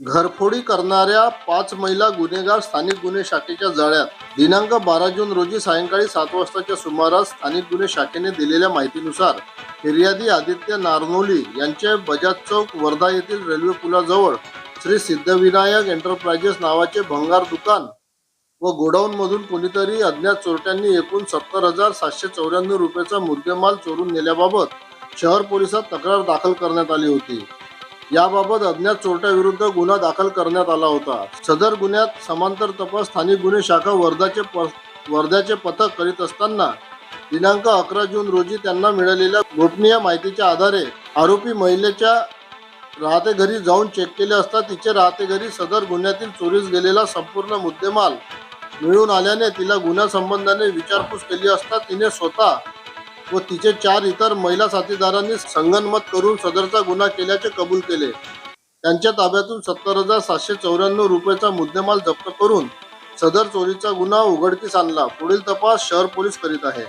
घरफोडी करणाऱ्या पाच महिला गुन्हेगार स्थानिक गुन्हे शाखेच्या जाळ्यात. दिनांक बारा जून रोजी सायंकाळी सात वाजताच्या सुमारास स्थानिक गुन्हे शाखेने दिलेल्या माहितीनुसार फिर्यादी आदित्य नारनोली यांचे बजाज चौक वर्धा येथील रेल्वे पुलाजवळ श्री सिद्धविनायक एंटरप्राइजेस नावाचे भंगार दुकान व गोडाऊनमधून कोणीतरी अज्ञात चोरट्यांनी एकूण सत्तर हजार सातशे चौऱ्याण्णव रुपयाचा मुद्देमाल चोरून नेल्याबाबत शहर पोलिसात तक्रार दाखल करण्यात आली होती. याबाबत अज्ञात चोरट्याविरुद्ध गुन्हा दाखल करण्यात आला होता. सदर गुन्ह्यात समांतर तपास स्थानिक गुन्हे शाखा वर्धाचे प वर्ध्याचे पथक करीत असताना दिनांक अकरा जून रोजी त्यांना मिळालेल्या गोपनीय माहितीच्या आधारे आरोपी महिलेच्या राहते घरी जाऊन चेक केले असता तिचे राहते घरी सदर गुन्ह्यातील चोरीस गेलेला संपूर्ण मुद्देमाल मिळून आल्याने तिला गुन्ह्यासंबंधाने विचारपूस केली असता तिने स्वतः व तिचे चार इतर महिला साथीदारांनी संगनमत करून सदरचा गुन्हा केल्याचे कबूल केले. त्यांच्या ताब्यातून सत्तर हजार सातशे चौऱ्याण्णव रुपयाचा मुद्देमाल जप्त करून सदर चोरीचा गुन्हा उघडकीस आणला. पुढील तपास शहर पोलीस करीत आहे.